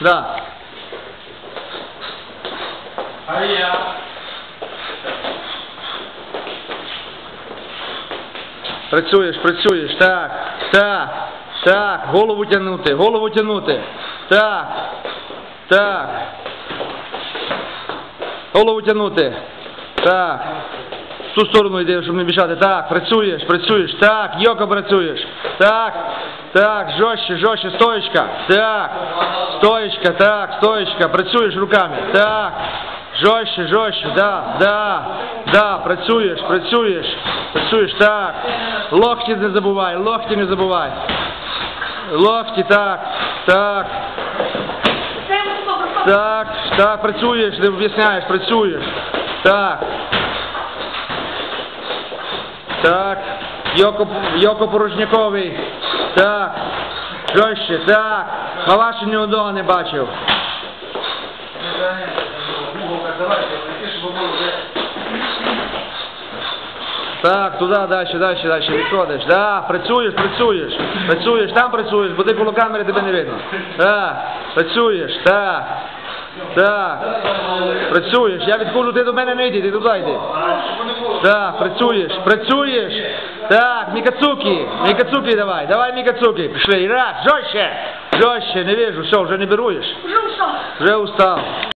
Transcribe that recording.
Да. А я? Працюєш, працюєш. Так, так, так. Голову тягнути, голову тягнути. Так, так. Голову тягнути. Так. В ту сторону йди, щоб не мішати. Так, працюєш, працюєш. Так, йоко працюєш. Так, так, жорстче, жорстче, стоечка. Так, стоечка, так, стоечка. Працюєш руками. Так. Жорстче, жорстче, да, да, да, працюєш, працюєш, працюєш, так. Локті не забувай, локті не забувай. Локті, так, так, так, так, працюєш, не об'ясняєш, працюєш. Так. Так. Йоко, Йоко порожняковий. Так. Жорстче, так. Маваші ні одного не бачив. Так, туди, далі, далі, далі, відходиш. Да, працюєш, працюєш, працюєш, там працюєш, бо ти коло камери тебе не видно. Так, працюєш, так, так, працюєш. Я відходжу, ти до мене не йди, ти туди йди. Так, працюєш, працюєш. Так, Микацуки, Микацуки давай, давай Микацуки, пришли, раз, жестче, жестче, не вижу, все, уже не беруешь. Уже устал. Уже устав.